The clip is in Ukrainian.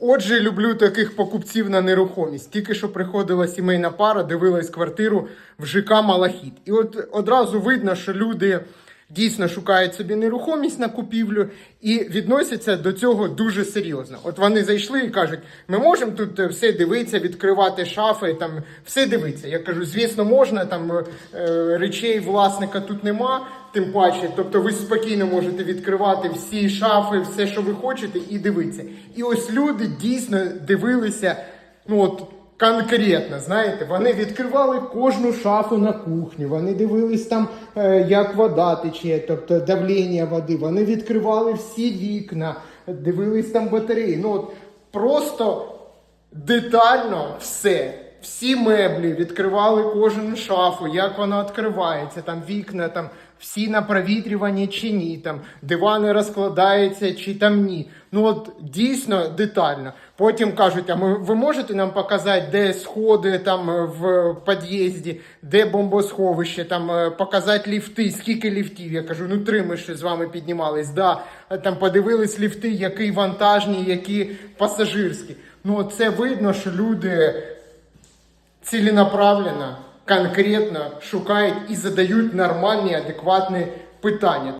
Отже, люблю таких покупців на нерухомість. Тільки що приходила сімейна пара, дивилась квартиру в ЖК Малахіт. І от одразу видно, що люди дійсно шукають собі нерухомість на купівлю і відносяться до цього дуже серйозно. От вони зайшли і кажуть: ми можемо тут е, все дивитися, відкривати шафи, там все дивитися. Я кажу, звісно, можна, там е, речей власника тут нема. Тим паче, тобто ви спокійно можете відкривати всі шафи, все, що ви хочете, і дивитися. І ось люди дійсно дивилися, ну от конкретно, знаєте, вони відкривали кожну шафу на кухні, вони дивились там, е, як вода тече, тобто давлення води, вони відкривали всі вікна, дивились там батареї. Ну от просто детально все. Всі меблі відкривали кожну шафу, як вона відкривається, там вікна, там всі на провітрюванні чи ні, там дивани розкладаються чи там ні. Ну от дійсно детально. Потім кажуть, а ми, ви можете нам показати, де сходи там е, в під'їзді, де бомбосховище, там е, показати ліфти, скільки ліфтів. Я кажу, ну три ми ще з вами піднімались. Да. Там подивились ліфти, які вантажні, які пасажирські. Ну це видно, що люди ціленаправленно, конкретно шукають і задають нормальні, адекватні питання.